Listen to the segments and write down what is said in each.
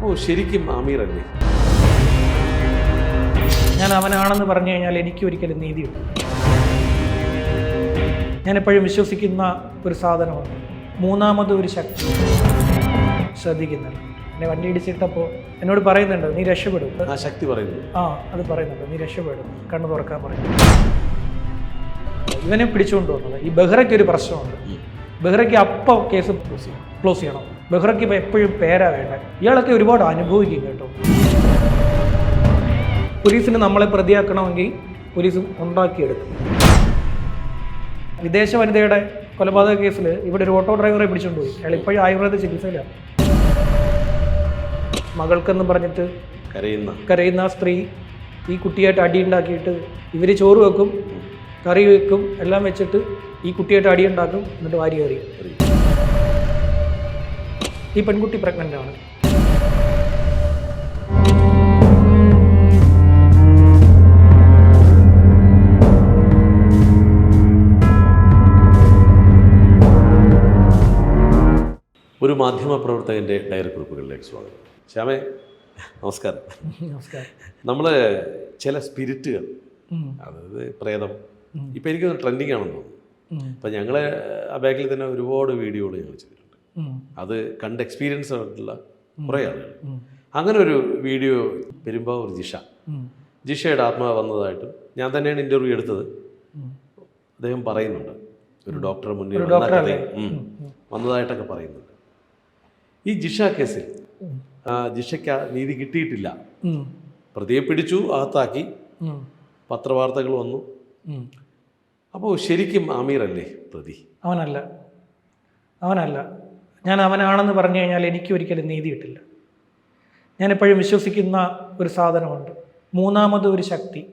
അപ്പോൾ ശരിക്കും അമീർ അല്ലേ ഞാൻ അവനാണെന്ന് പറഞ്ഞു കഴിഞ്ഞാൽ എനിക്ക് ഒരിക്കലും നീതിയുണ്ട്. ഞാൻ എപ്പോഴും വിശ്വസിക്കുന്ന ഒരു സാധനമാണ്. മൂന്നാമത് ഒരു ശക്തി. ശ്രദ്ധിക്കുന്നില്ല. എന്നെ വണ്ടി ഇടിച്ചിട്ടപ്പോൾ എന്നോട് പറയുന്നുണ്ട് നീ രക്ഷപ്പെടും. ആ ശക്തി പറയുന്നു. ആ അത് പറയുന്നുണ്ട് നീ രക്ഷപ്പെടും. കണ്ണു തുറക്കാൻ പറയും ഇവനെ പിടിച്ചുകൊണ്ട് വന്നത് ഈ ബെഹ്റയ്ക്ക് ഒരു പ്രശ്നമുണ്ട്. ബെഹ്റയ്ക്ക് അപ്പം കേസ് ക്ലോസ് ചെയ്യണം. ബെഹ്റയ്ക്ക് ഇപ്പോൾ എപ്പോഴും പേരാ വേണ്ട? ഇയാളൊക്കെ ഒരുപാട് അനുഭവിക്കും കേട്ടോ. പോലീസിന് നമ്മളെ പ്രതിയാക്കണമെങ്കിൽ പോലീസ് ഉണ്ടാക്കിയെടുക്കും. വിദേശ വനിതയുടെ കൊലപാതക കേസിൽ ഇവിടെ ഒരു ഓട്ടോ ഡ്രൈവറെ പിടിച്ചുകൊണ്ട് പോയി. അയാൾ ഇപ്പോഴും ആയുർവേദ ചികിത്സയിലാണ് മകൾക്കെന്ന് പറഞ്ഞിട്ട് കരയുന്ന. കരയുന്ന സ്ത്രീ ഈ കുട്ടിയായിട്ട് അടി ഉണ്ടാക്കിയിട്ട് ഇവർ ചോറ് വെക്കും കറി വെക്കും എല്ലാം വെച്ചിട്ട് ഈ കുട്ടിയായിട്ട് അടി ഉണ്ടാക്കും എന്നിട്ട് വാരി അറിയും. ഈ പെൺകുട്ടി പ്രഗ്നന്റ് ആണ്. ഒരു മാധ്യമ പ്രവർത്തകന്റെ ഡയറി കുറിപ്പുകളിലേക്ക് സ്വാഗതം. ശ്യാമേ നമസ്കാരം. നമസ്കാരം. നമ്മൾ ചില സ്പിരിറ്റുകൾ അതായത് പ്രേതം ഇപ്പം എനിക്കൊരു ട്രെൻഡിങ് ആണെന്ന് തോന്നുന്നു. അപ്പം ഞങ്ങൾ ആ ബാക്കിൽ തന്നെ ഒരുപാട് വീഡിയോകൾ ഞങ്ങൾ ഉം. അത് കണ്ട് എക്സ്പീരിയൻസ് ആയിട്ടുള്ള കുറേ ആളുകൾ. അങ്ങനെ ഒരു വീഡിയോ പെരുമ്പാവൂർ ജിഷ. ജിഷയുടെ ആത്മാവ് വന്നതായിട്ടും ഞാൻ തന്നെയാണ് ഇന്റർവ്യൂ എടുത്തത്. അദ്ദേഹം പറയുന്നുണ്ട്. ഒരു ഡോക്ടറെ മുന്നിൽ വന്നതായിട്ടൊക്കെ പറയുന്നുണ്ട്. ഈ ജിഷ കേസിൽ ജിഷയ്ക്ക് നീതി കിട്ടിയിട്ടില്ല. പ്രതിയെ പിടിച്ചു അകത്താക്കി. പത്രവാർത്തകൾ വന്നു. അപ്പോൾ ശരിക്കും അമീർ അല്ലേ പ്രതി? അവനല്ല. അവനല്ല. ഞാൻ അവനാണെന്ന് പറഞ്ഞു കഴിഞ്ഞാൽ എനിക്ക് ഒരിക്കലും നീതി കിട്ടില്ല. ഞാൻ എപ്പോഴും വിശ്വസിക്കുന്ന ഒരു സാധനമുണ്ട്. മൂന്നാമത് ഒരു ശക്തി.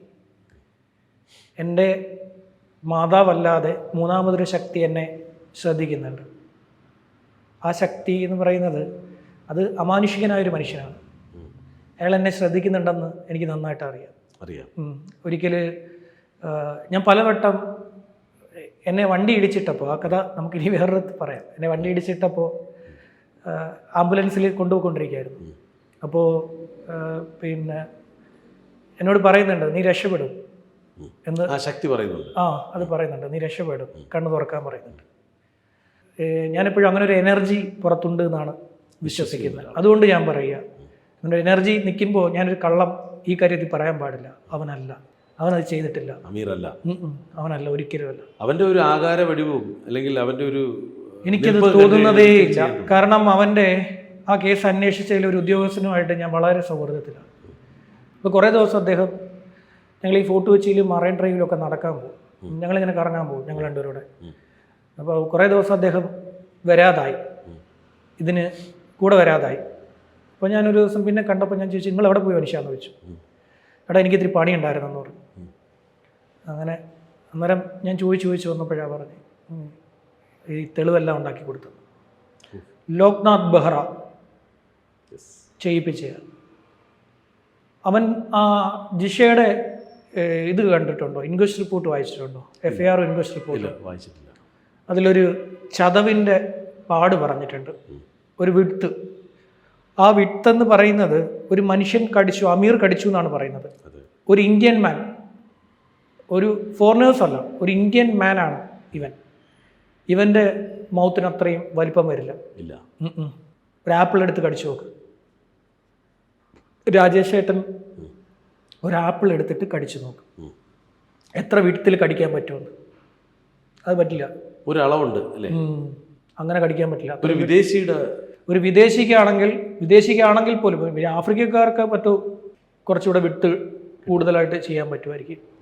എന്റെ മാതാവല്ലാതെ മൂന്നാമതൊരു ശക്തി എന്നെ ശ്രദ്ധിക്കുന്നുണ്ട്. ആ ശക്തി എന്ന് പറയുന്നത് അത് അമാനുഷികനായ ഒരു മനുഷ്യനാണ്. അയാൾ എന്നെ ശ്രദ്ധിക്കുന്നുണ്ടെന്ന് എനിക്ക് നന്നായിട്ട് അറിയാം. അറിയാം. ഒരിക്കൽ ഞാൻ പലവട്ടം എന്നെ വണ്ടി ഇടിച്ചിട്ടപ്പോൾ ആ കഥ നമുക്ക് ഇനി വേറൊരു പറയാം. എന്നെ വണ്ടി ഇടിച്ചിട്ടപ്പോൾ ആംബുലൻസിൽ കൊണ്ടുപോയിക്കൊണ്ടിരിക്കുകയായിരുന്നു. അപ്പോൾ പിന്നെ എന്നോട് പറയുന്നുണ്ട് നീ രക്ഷപ്പെടും. എന്ന് ശക്തി പറയുന്നുണ്ട്. ആ അത് പറയുന്നുണ്ട്. നീ രക്ഷപ്പെടും. കണ്ണു തുറക്കാൻ പറയുന്നുണ്ട്. ഞാനെപ്പോഴും അങ്ങനെ ഒരു എനർജി പുറത്തുണ്ട് എന്നാണ് വിശ്വസിക്കുന്നത്. അതുകൊണ്ട് ഞാൻ പറയുക എനർജി നിൽക്കുമ്പോൾ ഞാനൊരു കള്ളം ഈ കാര്യത്തിൽ പറയാൻ പാടില്ല. അവനല്ല. അവനത് ചെയ്തിട്ടില്ല. അമീർ അല്ല. അവനല്ല ഒരിക്കലും അല്ല. അവന്റെ ഒരു ആകാര വടിവും അല്ലെങ്കിൽ അവന്റെ ഒരു എനിക്കത് തോന്നുന്നതേ ഇല്ല. കാരണം അവന്റെ ആ കേസ് അന്വേഷിച്ചതിൽ ഒരു ഉദ്യോഗസ്ഥനുമായിട്ട് ഞാൻ വളരെ സൗഹൃദത്തിലാണ്. ഇപ്പോൾ കുറേ ദിവസം അദ്ദേഹം ഞങ്ങൾ ഈ ഫോർട്ട് കൊച്ചിയിലും മറൈൻ ഡ്രൈവിലും ഒക്കെ നടക്കാൻ പോകും. ഞങ്ങളിങ്ങനെ കറങ്ങാൻ പോകും ഞങ്ങൾ രണ്ടുപേരോടെ. അപ്പോൾ കുറേ ദിവസം അദ്ദേഹം വരാതായി. ഇതിന് കൂടെ വരാതായി. അപ്പോൾ ഞാനൊരു ദിവസം പിന്നെ കണ്ടപ്പോൾ ഞാൻ ചോദിച്ചു നിങ്ങൾ എവിടെ പോയി മനുഷ്യാന്ന്? ചോദിച്ചു. എടാ എനിക്ക് ഇത്തിരി പണി ഉണ്ടായിരുന്നെന്ന് പറഞ്ഞു. അങ്ങനെ അന്നേരം ഞാൻ ചോദിച്ചു ചോദിച്ചു വന്നപ്പോഴാണ് പറഞ്ഞു ഈ തെളിവെല്ലാം ഉണ്ടാക്കി കൊടുത്തത് ലോക്നാഥ് ബെഹ്റ ചെയ്യിപ്പിച്ച അവൻ ആ ജിഷയുടെ ഇത് കണ്ടിട്ടുണ്ടോ? ഇൻക്വസ്റ്റ് റിപ്പോർട്ട് വായിച്ചിട്ടുണ്ടോ? F I R inquest report. വായിച്ചിട്ടില്ല. അതിലൊരു ചതവിന്റെ പാട് പറഞ്ഞിട്ടുണ്ട്. ഒരു വിട്ട്. ആ വിട്ടെന്ന് പറയുന്നത് ഒരു മനുഷ്യൻ കടിച്ചു അമീർ കടിച്ചു എന്നാണ് പറയുന്നത്. ഒരു ഇന്ത്യൻ മാൻ. ഒരു ഫോറിനേഴ്സ് അല്ല ഒരു ഇന്ത്യൻ മാൻ ആണ് ഇവൻ. ഇവന്റെ മൗത്തിന് അത്രയും വലിപ്പം വരില്ല. ഇല്ല. ഒരു ആപ്പിൾ എടുത്ത് കടിച്ചു നോക്ക്. രാജേഷ് ഏട്ടൻ ഒരു ആപ്പിൾ എടുത്തിട്ട് കടിച്ചു നോക്ക്. എത്ര വീട്ടിൽ കടിക്കാൻ പറ്റുമെന്ന്. അത് പറ്റില്ല. ഒരു അളവുണ്ട് അല്ലേ അങ്ങനെ കടിക്കാൻ പറ്റില്ല. ഒരു വിദേശിയുടെ ഒരു വിദേശിക്കാണെങ്കിൽ വിദേശിക്കാണെങ്കിൽ പോലും ആഫ്രിക്കക്കാർക്ക് പറ്റൂ കുറച്ചുകൂടെ വിട്ട് കൂടുതലായിട്ട് ചെയ്യാൻ പറ്റുമായിരിക്കും.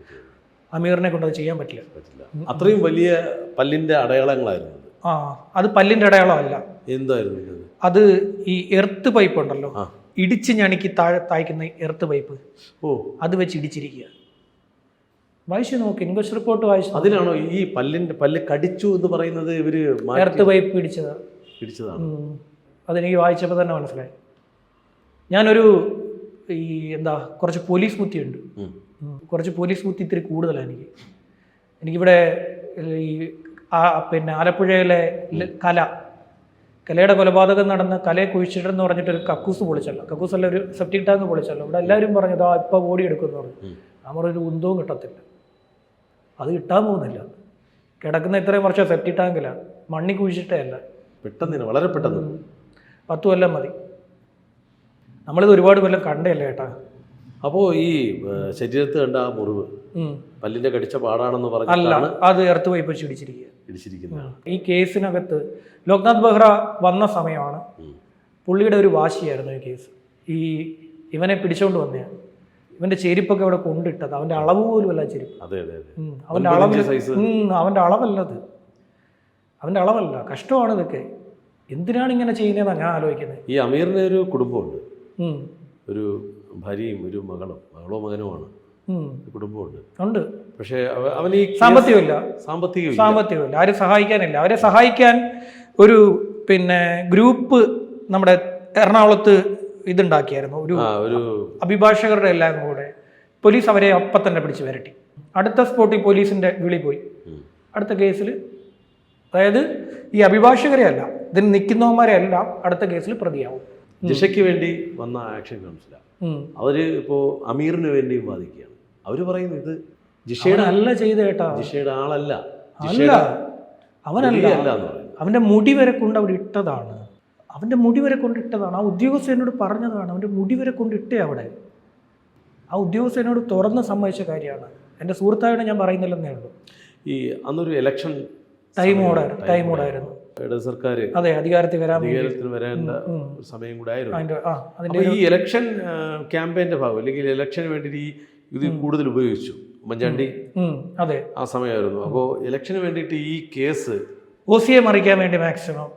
അമീറിനെ കൊണ്ട് അത് ചെയ്യാൻ പറ്റില്ല. പറ്റില്ല. അത്രയും വലിയ പല്ലിന്റെ അടയാളങ്ങളായിരുന്നു ആ അത് പല്ലിന്റെ അടയാളമല്ല. എന്തായിരുന്നു? അത് ഈ എർത്ത് പൈപ്പ് ഉണ്ടല്ലോ. ഇടിച്ച് ഞണിക്ക് താഴെ തായ്ക്കുന്ന എർത്ത് പൈപ്പ്. ഓ. അത് വെച്ച് ഇടിച്ചിരിക്കുക. വായിച്ചു നോക്ക് ഇൻവെസ്റ്റ് റിപ്പോർട്ട് വായിച്ചു അതിലാണോ ഈ പല്ലിന്റെ പല്ല് കടിച്ചു എന്ന് പറയുന്നത് ഇവർ എർത്ത് പൈപ്പ് ഇടിച്ചത്. പിടിച്ചതാണ് ഉം. അതെനിക്ക് വായിച്ചപ്പോൾ തന്നെ മനസ്സിലായി. ഞാനൊരു ഈ എന്താ കുറച്ച് പോലീസ് ബുദ്ധിയുണ്ട്. ഉം. കുറച്ച് പോലീസ് ബുദ്ധി ഇത്തിരി കൂടുതലാണ് എനിക്ക്. എനിക്കിവിടെ ഈ ആ പിന്നെ ആലപ്പുഴയിലെ കല. കലയുടെ കൊലപാതകം നടന്ന് കലയെ കുഴിച്ചിട്ടെന്ന് പറഞ്ഞിട്ട് ഒരു കക്കൂസ് പൊളിച്ചല്ലോ. കക്കൂസ് അല്ല ഒരു സെപ്റ്റിക് ടാങ്ക് പൊളിച്ചല്ലോ. ഇവിടെ എല്ലാവരും പറഞ്ഞത് ആ ഇപ്പം ഓടി എടുക്കുന്നു പറഞ്ഞു. നമ്മൾ ഒരു ഉന്തവും കിട്ടത്തില്ല. അത് കിട്ടാൻ പോകുന്നില്ല. കിടക്കുന്ന ഇത്രയും വർഷം സെപ്റ്റിക് ടാങ്കിലാണ് മണ്ണി കുഴിച്ചിട്ടേ അല്ല. പെട്ടെന്ന് വളരെ പെട്ടെന്ന്. പത്ത് കൊല്ലം മതി. നമ്മളിത് ഒരുപാട് കൊല്ലം കണ്ടല്ലേ ഏട്ടാ. അപ്പോൾ ഈ ശരീരത്ത് കണ്ട ആ മുറിവ്. പല്ലിന്റെ കടിച്ച പാടാണെന്ന് പറഞ്ഞാണ് അത് എർത്ത് വൈപ്പ് വെച്ച് ഇടിച്ചിരിക്കുക. ഇടിച്ചിരിക്കുന്നത്. ഈ കേസിനകത്ത് ലോക്നാഥ് ബെഹ്റ വന്ന സമയമാണ്. പുള്ളിയുടെ ഒരു വാശിയായിരുന്നു ഈ കേസ്. ഈ ഇവനെ പിടിച്ചോണ്ട് വന്ന ഇവന്റെ ചെരുപ്പൊക്കെ ഇവിടെ കൊണ്ടിട്ടത്. അവന്റെ അളവ് പോലും അല്ല ചെരുപ്പ്. അവന്റെ അളവ് അവന്റെ അളവല്ലത് അവന്റെ അളവല്ല. കഷ്ടമാണ് ഇതൊക്കെ. എന്തിനാണ് ഇങ്ങനെ ചെയ്യുന്നതെന്നാണ് ഞാൻ ആലോചിക്കുന്നത് ഈ അമീറിന് ഒരു കുടുംബമുണ്ട്. ഒരു ഭാര്യയും ഒരു മകളും മകളോ മകനുമാണ്. കുടുംബമുണ്ട്. ഉണ്ട്. പക്ഷേ അവന് സാമ്പത്തികമില്ല. സാമ്പത്തികമില്ല. സാമ്പത്തികമില്ല. ആരും സഹായിക്കാനില്ല. അവരെ സഹായിക്കാൻ ഒരു പിന്നെ ഗ്രൂപ്പ് നമ്മുടെ എറണാകുളത്ത് ഇതുണ്ടാക്കിയായിരുന്നു. ഒരു ഒരു അഭിഭാഷകരുടെ എല്ലാം കൂടെ പോലീസ് അവരെ അപ്പം തന്നെ പിടിച്ച് വരട്ടി. അടുത്ത സ്പോട്ടിൽ പോലീസിന്റെ വിളി പോയി. അടുത്ത കേസിൽ അതായത് ഈ അഭിഭാഷകരെ അല്ല ഇതിന് നിൽക്കുന്നവന്മാരെ അല്ല അടുത്ത കേസിൽ പ്രതിയാവും. ജിഷയ്ക്ക് വേണ്ടി വന്ന ആക്ഷൻ കൗൺസിലാണ് ഉം. ഇപ്പോൾ ഇപ്പോ അമീറിന് വേണ്ടിയും വാദിക്കുകയാണ്. അവർ പറയുന്നു ഇത് ജിഷയുടെ അല്ല ചെയ്ത കേട്ടാ. ജിഷയുടെ ആളല്ല. അല്ല. അവനല്ല. അവന്റെ മുടി വരെ കൊണ്ട് അവിടെ ഇട്ടതാണ്. അവന്റെ മുടി വരെ കൊണ്ട് ഇട്ടതാണ്. ആ ഉദ്യോഗസ്ഥനോട് പറഞ്ഞതാണ്. അവന്റെ മുടി വരെ കൊണ്ട് ഇട്ടേ അവിടെ. ആ ഉദ്യോഗസ്ഥനോട് തുറന്ന് സമ്മതിച്ച കാര്യമാണ്. എന്റെ സുഹൃത്തായോട് ഞാൻ പറയുന്നില്ലെന്നേ ഉള്ളൂ. ഈ അന്നൊരു ഇലക്ഷൻ ടൈമോടായിരുന്നു ടൈമോടായിരുന്നു ഇടത് സർക്കാർ അതെ അധികാരത്തിൽ വരാൻ അധികാരത്തിൽ വരേണ്ട സമയം കൂടെ ആയിരുന്നു ഈ ഇലക്ഷൻ ക്യാമ്പയിന്റെ ഭാഗം അല്ലെങ്കിൽ ഇലക്ഷന് വേണ്ടിയിട്ട് ഈ ഇത് കൂടുതൽ ഉപയോഗിച്ചു. ഉമ്മൻചാണ്ടി അതെ. ആ സമയമായിരുന്നു. അപ്പോൾ ഇലക്ഷന് വേണ്ടിയിട്ട് ഈ കേസ് ഒ സിയെ മറിക്കാൻ വേണ്ടി മാക്സിമം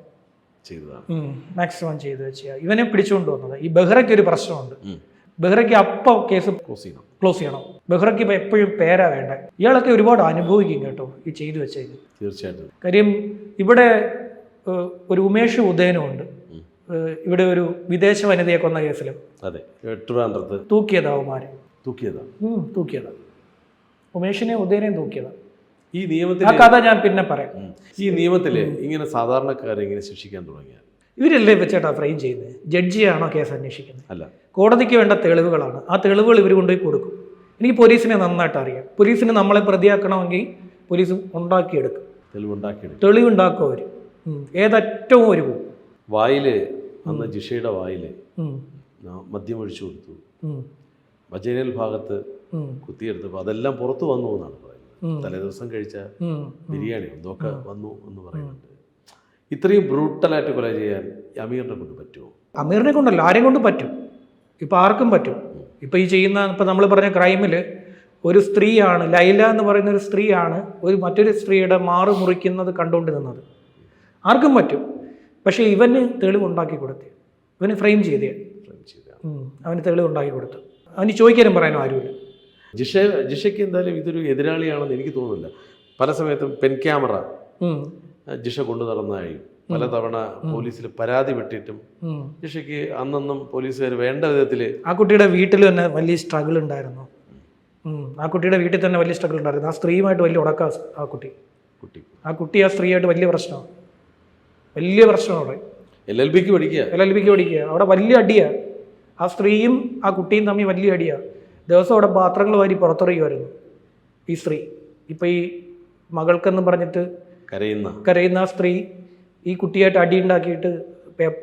ചെയ്തതാണ്. മാക്സിമം ചെയ്തു വെച്ചാൽ ഇവനെ പിടിച്ചുകൊണ്ട് വന്നത്. ഈ ബെഹ്റയ്ക്ക് ഒരു പ്രശ്നമുണ്ട്. ബെഹ്റയ്ക്ക് അപ്പം കേസ് ക്ലോസ് ചെയ്യണം. ക്ലോസ് ചെയ്യണം. ബെഹ്റയ്ക്ക് ഇപ്പം എപ്പോഴും പേരാ വേണ്ട? ഇയാളൊക്കെ ഒരുപാട് അനുഭവിക്കും കേട്ടോ ഈ ചെയ്തു വെച്ചത് തീർച്ചയായിട്ടും. കാര്യം ഇവിടെ ഒരു ഉമേഷ് ഉദയനുമുണ്ട് ഉണ്ട്. ഇവിടെ ഒരു വിദേശ വനിതയെ കൊന്ന കേസിലും. അതെ ട്രിവാൻഡ്രത്ത്. തൂക്കിയതാ തൂക്കിയതാ? ഉമേഷിനെ ഉദയനെയും തൂക്കിയതാ. ഈ നിയമത്തിൽ ആ കഥ ഞാൻ പിന്നെ പറയാം. ഈ നിയമത്തിൽ ഇങ്ങനെ സാധാരണക്കാരെ ഇങ്ങനെ ശിക്ഷിക്കാൻ തുടങ്ങിയാൽ? ഇവരല്ലേ വെച്ചേട്ടാ ഫ്രെയിം ചെയ്യുന്നത് ജഡ്ജിയാണോ കേസ് അന്വേഷിക്കുന്നത്? അല്ല. കോടതിക്ക് വേണ്ട തെളിവുകളാണ്. ആ തെളിവുകൾ ഇവർ കൊണ്ടുപോയി കൊടുക്കും. എനിക്ക് പോലീസിനെ നന്നായിട്ട് അറിയാം. പോലീസിന് നമ്മളെ പ്രതിയാക്കണമെങ്കിൽ പോലീസ് ഉണ്ടാക്കിയെടുക്കും. തെളിവുണ്ടാക്കിയെടുക്കും. തെളിവുണ്ടാക്കും അവർ ഏതറ്റവും ഒരു പൂ. വായിൽ അന്ന് ജിഷയുടെ വായിൽ ഉം, ന- മദ്യം ഒഴിച്ചു കൊടുത്തു. വജനൽ ഭാഗത്ത് കുത്തിയെടുത്തപ്പോൾ അതെല്ലാം പുറത്തു വന്നു എന്നാണ് പറയുന്നത്. തലേ ദിവസം കഴിച്ച ബിരിയാണി എന്തൊക്കെ വന്നു എന്ന് പറയുന്നുണ്ട്. ഇത്രയും ബ്രൂട്ടലായിട്ട് കൊല ചെയ്യാൻ അമീറിനെ കൊണ്ട് പറ്റുമോ? അമീറിനെ കൊണ്ടല്ല ആരെയും കൊണ്ട് പറ്റും. ഇപ്പം ആർക്കും പറ്റും. ഇപ്പം ഈ ചെയ്യുന്ന ഇപ്പം നമ്മൾ പറഞ്ഞ ക്രൈമിൽ ഒരു സ്ത്രീയാണ് ലൈല എന്ന് പറയുന്ന ഒരു സ്ത്രീയാണ് ഒരു മറ്റൊരു സ്ത്രീയുടെ മാറു മുറിക്കുന്നത് കണ്ടുകൊണ്ട് നിന്നത് ആർക്കും പറ്റും. പക്ഷേ ഇവന് തെളിവുണ്ടാക്കി കൊടുത്തു. ഇവന് ഫ്രെയിം ചെയ്തേ. അവന് തെളിവുണ്ടാക്കി കൊടുത്തു. അവന് ചോദിക്കാനും പറയാനും ആരുമില്ല. ജിഷ ജിഷയ്ക്ക് എന്തായാലും ഇതൊരു എതിരാളിയാണെന്ന് എനിക്ക് തോന്നുന്നില്ല. പല സമയത്തും പെൻ ക്യാമറ ജിഷ കൊണ്ടു നടന്നതായും. പലതവണ പോലീസിൽ പരാതി പെട്ടിട്ടും. ജിഷയ്ക്ക് അന്നൊന്നും പോലീസുകാർ വേണ്ട വിധത്തിൽ ആ കുട്ടിയുടെ വീട്ടിൽ തന്നെ വലിയ സ്ട്രഗിൾ ഉണ്ടായിരുന്നു. ആ കുട്ടിയുടെ വീട്ടിൽ തന്നെ വലിയ സ്ട്രഗിൾ ഉണ്ടായിരുന്നു. ആ സ്ത്രീയുമായിട്ട് വലിയ ഉടക്ക ആ കുട്ടി. കുട്ടി. ആ കുട്ടി ആ സ്ത്രീയായിട്ട് വലിയ പ്രശ്നമാണ്. വലിയ പ്രശ്നമാണ് അവിടെ. എൽ എൽ ബിക്ക് പഠിക്കുക. എൽ എൽ ബിക്ക് പഠിക്കുക. അവിടെ വലിയ അടിയാണ് ആ സ്ത്രീയും ആ കുട്ടിയും തമ്മിൽ വലിയ അടിയാണ് ദിവസം അവിടെ പാത്രങ്ങൾ വാരി പുറത്തെറിയുമായിരുന്നു ഈ സ്ത്രീ. ഇപ്പം ഈ മകൾക്കെന്ന് പറഞ്ഞിട്ട് കരയുന്ന. കരയുന്ന ആ സ്ത്രീ ഈ കുട്ടിയായിട്ട് അടി ഉണ്ടാക്കിയിട്ട്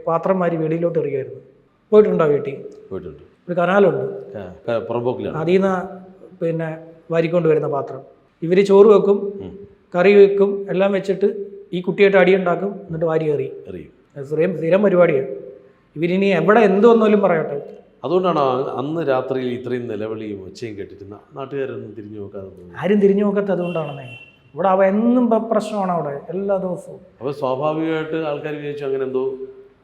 പാത്രം മാരി വെളിയിലോട്ട് എറിയുമായിരുന്നു പോയിട്ടുണ്ടോ വീട്ടിൽ? പോയിട്ടുണ്ട്. ഒരു കനാലുണ്ട്. അതിൽ നിന്ന് പിന്നെ വാരിക്കൊണ്ട് വരുന്ന പാത്രം. ഇവർ ചോറ് വെക്കും കറി വെക്കും എല്ലാം വെച്ചിട്ട് ഈ കുട്ടിയായിട്ട് അടി ഉണ്ടാക്കും എന്നിട്ട് വാരി എറിയും. അറിയും സ്ഥിരം സ്ഥിരം പരിപാടിയാണ്. ഇവരിനി എവിടെ എന്ത് വന്നാലും പറയട്ടെ. അതുകൊണ്ടാണ് അന്ന് രാത്രിയിൽ ഇത്രയും നിലവിളിയും ഒച്ചയും കേട്ടിട്ട് നാട്ടുകാരൊന്നും തിരിഞ്ഞു നോക്കാതെ ആരും തിരിഞ്ഞു നോക്കാത്ത അതുകൊണ്ടാണെന്നേ. ഇവിടെ അവ എന്നും പ്രശ്നമാണ് അവിടെ എല്ലാ ദിവസവും. അപ്പോൾ സ്വാഭാവികമായിട്ട് ആൾക്കാർ വിചാരിച്ചു അങ്ങനെ എന്തോ?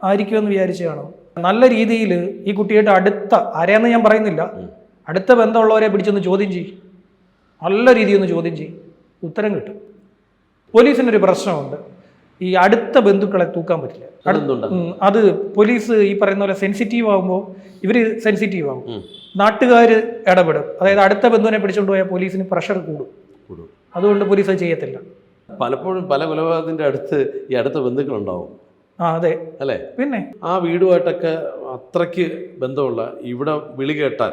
ആയിരിക്കുമെന്ന് വിചാരിച്ചു കാണും. നല്ല രീതിയിൽ ഈ കുട്ടിയായിട്ട് അടുത്ത ആരെയെന്ന് ഞാൻ പറയുന്നില്ല. അടുത്ത ബന്ധമുള്ളവരെ പിടിച്ചൊന്ന് ചോദ്യം ചെയ്യും. നല്ല രീതിയിൽ ഒന്ന് ചോദ്യം ചെയ്യും. ഉത്തരം കിട്ടും. പോലീസിനൊരു പ്രശ്നമുണ്ട്. ഈ അടുത്ത ബന്ധുക്കളെ തൂക്കാൻ പറ്റില്ല. അത് പോലീസ് ഈ പറയുന്ന പോലെ സെൻസിറ്റീവ് ആകുമ്പോൾ ഇവർ സെൻസിറ്റീവ് ആകും നാട്ടുകാർ ഇടപെടും. അതായത് അടുത്ത ബന്ധുവിനെ പിടിച്ചുകൊണ്ട് പോയാൽ പോലീസിന് പ്രഷർ കൂടും. അതുകൊണ്ട് പോലീസ് അത് ചെയ്യത്തില്ല. പലപ്പോഴും പല കൊലപാതകത്തിന്റെ അടുത്ത് ഈ അടുത്ത ബന്ധുക്കളുണ്ടാവും. ആ അതെ. അല്ലേ? പിന്നെ? ആ വീടുമായിട്ടൊക്കെ അത്രയ്ക്ക് ബന്ധമുള്ള ഇവിടെ വിളി കേട്ടാൽ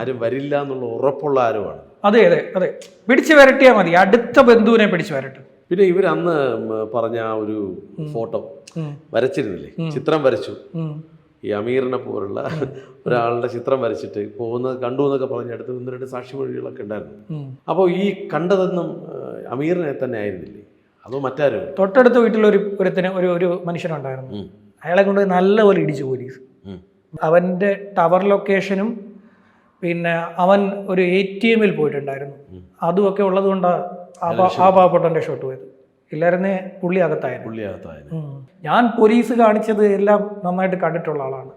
ആരും വരില്ല എന്നുള്ള ഉറപ്പുള്ള ആരുമാണ്? അതെ അതെ അതെ. പിടിച്ചു വരട്ടിയാൽ മതി. അടുത്ത ബന്ധുവിനെ പിടിച്ചു വരട്ടും. പിന്നെ ഇവരന്ന് അന്ന് പറഞ്ഞ ആ ഒരു ഫോട്ടോ വരച്ചിരുന്നില്ലേ? ചിത്രം വരച്ചു. ഈ അമീറിനെ പോലുള്ള ഒരാളുടെ ചിത്രം വരച്ചിട്ട് പോകുന്നത് കണ്ടു എന്നൊക്കെ പറഞ്ഞ് അടുത്ത് ഒന്ന് രണ്ട് സാക്ഷിമൊഴികളൊക്കെ ഉണ്ടായിരുന്നു. അപ്പോൾ ഈ കണ്ടതെന്നും അമീറിനെ തന്നെ ആയിരുന്നില്ലേ? അതോ മറ്റാരും? തൊട്ടടുത്ത വീട്ടിലൊരു ഒരുത്തിന് ഒരു ഒരു മനുഷ്യനുണ്ടായിരുന്നു. അയാളെ കൊണ്ട് നല്ലപോലെ ഇടിച്ചു പോലീസ്. അവന്റെ അവന്റെ ടവർ ലൊക്കേഷനും പിന്നെ അവൻ ഒരു എ ടി എമ്മിൽ പോയിട്ടുണ്ടായിരുന്നു. അതുമൊക്കെ ഉള്ളത് കൊണ്ടാണ് ആ പാ- ഷോട്ട് പോയത്. ഇല്ലായിരുന്നേ പുള്ളി അകത്തായിരുന്നു. ഞാൻ പോലീസ് കാണിച്ചത് എല്ലാം നന്നായിട്ട് കണ്ടിട്ടുള്ള ആളാണ്.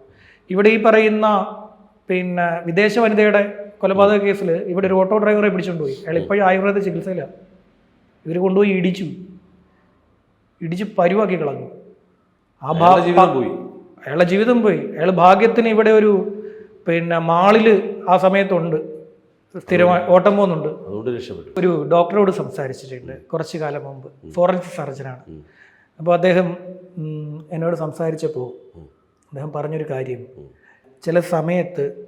ഇവിടെ ഈ പറയുന്ന പിന്നെ വിദേശ വനിതയുടെ കൊലപാതക കേസിൽ ഇവിടെ ഒരു ഓട്ടോ ഡ്രൈവറെ പിടിച്ചുകൊണ്ടുപോയി അയാൾ ഇപ്പോഴും ആയുർവേദ ചികിത്സയിലാണ് ഇവർ കൊണ്ടുപോയി ഇടിച്ചു. ഇടിച്ച് പരുവാക്കി കളഞ്ഞു. ആ ജീവിതം പോയി. അയാളുടെ ജീവിതം പോയി. അയാൾ ഭാഗ്യത്തിന് ഇവിടെ ഒരു പിന്നെ മാളിൽ ആ സമയത്തുണ്ട്. സ്ഥിരമായി ഓട്ടം പോകുന്നുണ്ട്. അതുകൊണ്ട് രക്ഷപ്പെട്ടു. ഒരു ഡോക്ടറോട് സംസാരിച്ചിട്ടുണ്ട് കുറച്ചു കാലം മുമ്പ്. ഫോറൻസിക് സർജനാണ്. അപ്പോൾ അദ്ദേഹം എന്നോട് സംസാരിച്ചപ്പോൾ അദ്ദേഹം പറഞ്ഞൊരു കാര്യം. ചില സമയത്ത്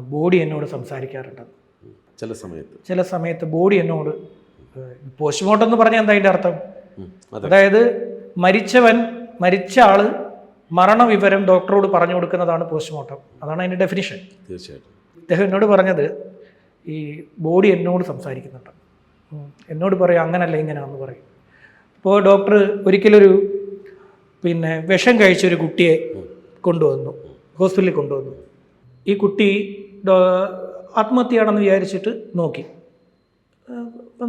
ബോഡി എന്നോട് സംസാരിക്കാറുണ്ട്. ചില സമയത്ത്. ചില സമയത്ത് ബോഡി എന്നോട് പോസ്റ്റ്മോർട്ടം എന്ന് പറഞ്ഞാൽ എന്താ അതിന്റെ അർത്ഥം? അതായത് മരിച്ചവൻ മരിച്ച ആൾ മരണവിവരം ഡോക്ടറോട് പറഞ്ഞു കൊടുക്കുന്നതാണ് പോസ്റ്റ്മോർട്ടം. അതാണ് അതിന്റെ ഡെഫിനിഷൻ തീർച്ചയായിട്ടും. അദ്ദേഹം എന്നോട് പറഞ്ഞത് ഈ ബോഡി എന്നോട് സംസാരിക്കുന്നുണ്ട്. എന്നോട് പറയും അങ്ങനല്ല ഇങ്ങനെയാണെന്ന് പറയും. അപ്പോൾ ഡോക്ടർ ഒരിക്കലൊരു പിന്നെ വിഷം കഴിച്ച ഒരു കുട്ടിയെ കൊണ്ടുവന്നു ഹോസ്പിറ്റലിൽ കൊണ്ടുവന്നു. ഈ കുട്ടി ആത്മഹത്യയാണെന്ന് വിചാരിച്ചിട്ട് നോക്കി.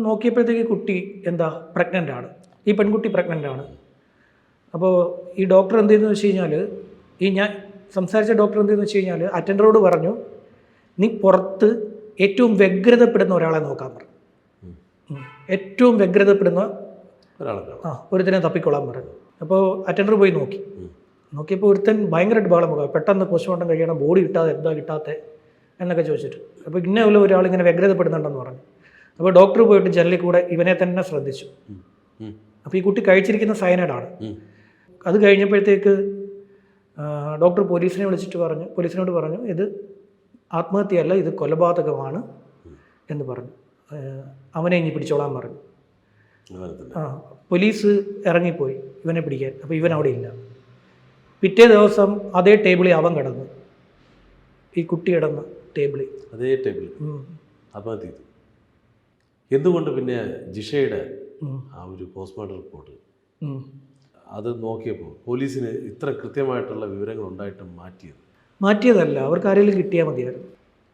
നോക്കിയപ്പോഴത്തേക്ക് കുട്ടി എന്താ പ്രഗ്നന്റ് ആണ്. ഈ പെൺകുട്ടി പ്രഗ്നന്റ് ആണ്. അപ്പോൾ ഈ ഡോക്ടർ എന്ത് ചെയ്തെന്ന് വെച്ച് കഴിഞ്ഞാൽ ഈ ഞാൻ സംസാരിച്ച ഡോക്ടർ എന്ത് ചെയ്തെന്ന് വെച്ച് കഴിഞ്ഞാൽ അറ്റൻഡറോട് പറഞ്ഞു നീ പുറത്ത് ഏറ്റവും വ്യഗ്രതപ്പെടുന്ന ഒരാളെ നോക്കാൻ പറഞ്ഞു. ഏറ്റവും വ്യഗ്രതപ്പെടുന്ന ഒരാളെ ആ ഒരുത്തനെ തപ്പിക്കൊള്ളാൻ പറഞ്ഞു. അപ്പോൾ അറ്റൻഡർ പോയി നോക്കി. നോക്കിയപ്പോൾ ഒരുത്തൻ ഭയങ്കരമായിട്ട് ബഹളം മുഖം പെട്ടെന്ന് പോസ്റ്റ്മോർട്ടം കഴിയണം ബോഡി കിട്ടാതെ എന്താ കിട്ടാത്തത് എന്നൊക്കെ ചോദിച്ചിട്ട്. അപ്പോൾ ഇന്ന ഉള്ള ഒരാൾ ഇങ്ങനെ വ്യഗ്രതപ്പെടുന്നുണ്ടെന്ന് പറഞ്ഞു. അപ്പോൾ ഡോക്ടർ പോയിട്ട് ജനലിൽ കൂടെ ഇവനെ തന്നെ ശ്രദ്ധിച്ചു. അപ്പോൾ ഈ കുട്ടി കഴിച്ചിരിക്കുന്ന സയനൈഡാണ്. അത് കഴിഞ്ഞപ്പോഴത്തേക്ക് ഡോക്ടർ പോലീസിനെ വിളിച്ചിട്ട് പറഞ്ഞു പോലീസിനോട് പറഞ്ഞു ഇത് ആത്മഹത്യയല്ല ഇത് കൊലപാതകമാണ് എന്ന് പറഞ്ഞു. അവനെ ഇനി പിടിച്ചോളാൻ പറഞ്ഞു. ആ പോലീസ് ഇറങ്ങിപ്പോയി ഇവനെ പിടിക്കാൻ. അപ്പോൾ ഇവൻ അവിടെ ഇല്ല. പിറ്റേ ദിവസം അതേ ടേബിളിൽ അവൻ കിടന്നു. ഈ കുട്ടി കിടന്ന ടേബിളിൽ. അതേ ടേബിളിൽ. ആത്മഹത്യ എന്തുകൊണ്ട് പിന്നെ ജിഷയുടെ ആ ഒരു പോസ്റ്റ്മോർട്ടം റിപ്പോർട്ട്? അത് നോക്കിയപ്പോൾ പോലീസിന് ഇത്ര കൃത്യമായിട്ടുള്ള വിവരങ്ങൾ ഉണ്ടായിട്ട് മാറ്റിയത്? മാറ്റിയതല്ല. അവർക്ക് ആരെങ്കിലും കിട്ടിയാൽ മതിയായിരുന്നു.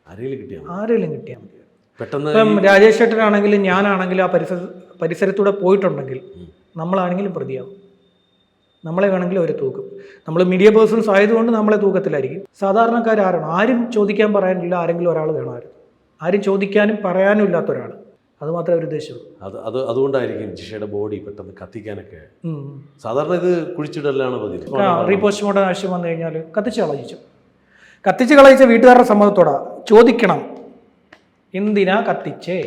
ആരെങ്കിലും കിട്ടിയാൽ ആരെങ്കിലും കിട്ടിയാൽ മതിയായിരുന്നു പെട്ടെന്ന് ഇപ്പം രാജേഷ് ചേട്ടനാണെങ്കിലും ഞാനാണെങ്കിലും ആ പരിസര പരിസരത്തൂടെ പോയിട്ടുണ്ടെങ്കിൽ നമ്മളാണെങ്കിലും പ്രതിയാവും. നമ്മളെ വേണമെങ്കിലും അവർ തൂക്കും. നമ്മൾ മീഡിയ പേഴ്സൺസ് ആയതുകൊണ്ട് നമ്മളെ തൂക്കത്തിലായിരിക്കും. സാധാരണക്കാരാരാണ് ആരും ചോദിക്കാൻ പറയാനില്ല ആരെങ്കിലും ഒരാൾ വേണമായിരുന്നു ആരും. ചോദിക്കാനും പറയാനും ഇല്ലാത്ത ഒരാൾ അത് മാത്രമേ ഒരു ഉദ്ദേശമുള്ളൂ അത് അത് അതുകൊണ്ടായിരിക്കും ജിഷയുടെ ബോഡി പെട്ടെന്ന് കത്തിക്കാനൊക്കെ. സാധാരണ ഇത് കുഴിച്ചിടലാണ് പതിവ്. റീപോസ്റ്റ്മോർട്ടം ആവശ്യം വന്നു കഴിഞ്ഞാൽ കത്തിച്ച് കളയിച്ചു കത്തിച്ച് കളയിച്ച വീട്ടുകാരുടെ സമ്മതത്തോടാ ചോദിക്കണം. എന്തിനാ കത്തിച്ചേ?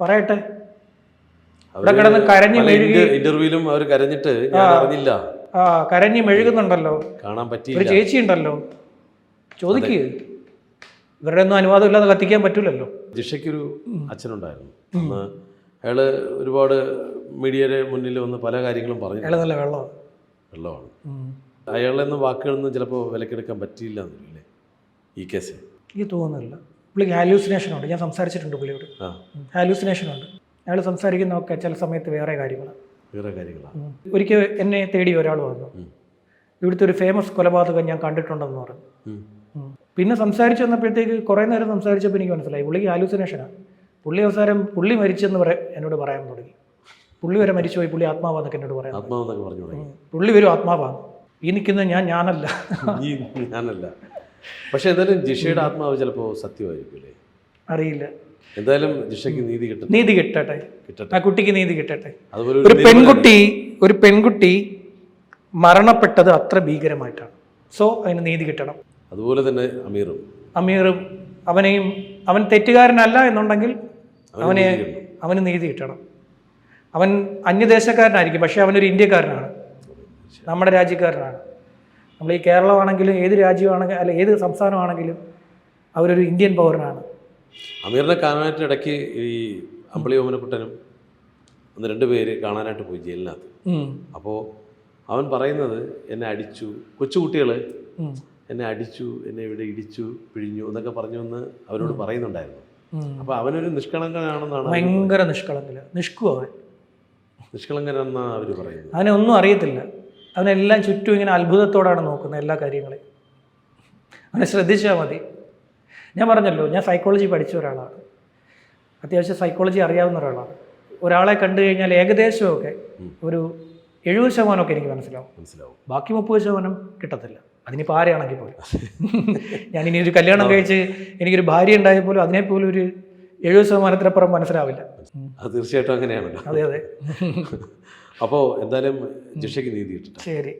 പറയട്ടെ. ഇവിടെ കിടന്ന് കരഞ്ഞു മെഴുകി ഇന്റർവ്യൂവിലും അവർ കരഞ്ഞിട്ട് ഞാൻ അറിഞ്ഞില്ല. ആ കരഞ്ഞു മെഴുകുന്നുണ്ടല്ലോ. കാണാൻ ഒരു പറ്റിയില്ല ചേച്ചി ഉണ്ടല്ലോ. ചോദിക്കുക ഇവരുടെ ഒന്നും അനുവാദം ഇല്ലാതെ കത്തിക്കാൻ പറ്റൂലല്ലോ. ജിഷയ്ക്കൊരു അച്ഛനുണ്ടായിരുന്നു. അന്ന് അയാൾ ഒരുപാട് മീഡിയയുടെ മുന്നിൽ വന്ന് പല കാര്യങ്ങളും പറഞ്ഞു. അയാൾ നല്ല വെള്ളമാണ്. വെള്ളമാണ്. അയാളെന്ന് വാക്കുകളൊന്നും ചിലപ്പോൾ വിലക്കെടുക്കാൻ പറ്റിയില്ല എന്നല്ലേ ഈ കേസിൽ? എനിക്ക് തോന്നുന്നില്ല. പുള്ളിക്ക് ഹാലൂസിനേഷൻ ഉണ്ട്. ഞാൻ സംസാരിച്ചിട്ടുണ്ട് പുള്ളിയോട്. ഹാലൂസിനേഷൻ ഉണ്ട്. അയാൾ സംസാരിക്കുന്നതൊക്കെ ചില സമയത്ത് വേറെ കാര്യങ്ങളാണ് വേറെ കാര്യങ്ങളാണ് ഒരിക്കൽ എന്നെ തേടി ഒരാൾ വന്നു. ഇവിടുത്തെ ഒരു ഫേമസ് കൊലപാതകം ഞാൻ കണ്ടിട്ടുണ്ടെന്ന് പറഞ്ഞു. പിന്നെ സംസാരിച്ചു വന്നപ്പോഴത്തേക്ക് കുറേ നേരം സംസാരിച്ചപ്പോൾ എനിക്ക് മനസ്സിലായി. പുള്ളിക്ക് ഹാലൂസിനേഷനാണ് പുള്ളി അവസാനം പുള്ളി മരിച്ചെന്ന് പറ എന്നോട് പറയാൻ തുടങ്ങി. പുള്ളി വരെ മരിച്ചുപോയി. പുള്ളി ആത്മാവാന്നൊക്കെ എന്നോട് പറയാം ആത്മാവെന്നൊക്കെ പറഞ്ഞു പുള്ളി വരും ആത്മാവാണ് ഈ നിൽക്കുന്നത് ഞാൻ ഞാനല്ല. ഞാനല്ല. പക്ഷെ എന്തായാലും ജിഷയുടെ ആത്മാവ് ചിലപ്പോൾ സത്യമായിരിക്കും അറിയില്ല. എന്തായാലും ജിഷയ്ക്ക് നീതി കിട്ടും നീതി കിട്ടട്ടെ. കിട്ടട്ടെ. ആ കുട്ടിക്ക് നീതി കിട്ടട്ടെ. അതുപോലെ ഒരു പെൺകുട്ടി ഒരു പെൺകുട്ടി മരണപ്പെട്ടത് അത്ര ഭീകരമായിട്ടാണ്. സോ അതിന് നീതി കിട്ടണം. അതുപോലെ തന്നെ അമീറും. അമീറും അവനെയും അവൻ തെറ്റുകാരനല്ല എന്നുണ്ടെങ്കിൽ അവനെ. അവന് നീതി കിട്ടണം. അവൻ അന്യദേശക്കാരനായിരിക്കും പക്ഷെ അവനൊരു ഇന്ത്യക്കാരനാണ്. നമ്മുടെ രാജ്യക്കാരനാണ്. നമ്മൾ ഈ കേരളമാണെങ്കിലും ഏത് രാജ്യമാണെങ്കിലും അല്ല ഏത് സംസ്ഥാനമാണെങ്കിലും അവരൊരു ഇന്ത്യൻ പൗരനാണ്. അമീറിനെ കാണാനായിട്ട് ഇടയ്ക്ക് ഈ അമ്പളി ഓമനക്കുട്ടനും ഒന്ന് രണ്ട് പേര് കാണാനായിട്ട് പോയി ജയിലിനകത്ത്. അപ്പോൾ അവൻ പറയുന്നത് എന്നെ അടിച്ചു കൊച്ചുകുട്ടികൾ എന്നെ അടിച്ചു എന്നെ ഇവിടെ ഇടിച്ചു പിഴിഞ്ഞു എന്നൊക്കെ പറഞ്ഞു എന്ന് അവരോട് പറയുന്നുണ്ടായിരുന്നു. അപ്പൊ അവനൊരു നിഷ്കളങ്കനാണെന്നാണ് അവർ ഭയങ്കര നിഷ്കളങ്കില്ല നിഷ്കു അവൻ. നിഷ്കളങ്കനെന്നാണ് അവർ പറയുന്നത്. അവനെ ഒന്നും അറിയത്തില്ല. അവനെല്ലാം ചുറ്റും ഇങ്ങനെ അത്ഭുതത്തോടാണ് നോക്കുന്നത് എല്ലാ കാര്യങ്ങളെയും. അവനെ ശ്രദ്ധിച്ചാൽ മതി. ഞാൻ പറഞ്ഞല്ലോ ഞാൻ സൈക്കോളജി പഠിച്ച ഒരാളാണ്. അത്യാവശ്യം സൈക്കോളജി അറിയാവുന്ന ഒരാളാണ്. ഒരാളെ കണ്ടു കഴിഞ്ഞാൽ ഏകദേശമൊക്കെ ഒരു എഴുപത് ശതമാനമൊക്കെ എനിക്ക് മനസ്സിലാവും. മനസ്സിലാവും. ബാക്കി മുപ്പത് ശതമാനം കിട്ടത്തില്ല. അതിനിപ്പോൾ ആരെയാണെങ്കിൽ പോലും. ഇനി ഒരു കല്യാണം കഴിച്ച് എനിക്കൊരു ഭാര്യ ഉണ്ടായ പോലും അതിനെപ്പോലും ഒരു എഴുപത് ശതമാനത്തിനപ്പുറം മനസ്സിലാവില്ല. അത് തീർച്ചയായിട്ടും അങ്ങനെയാണല്ലോ. അതെ അതെ. അപ്പോൾ എന്തായാലും ജിഷയ്ക്ക് നീതി ശരി.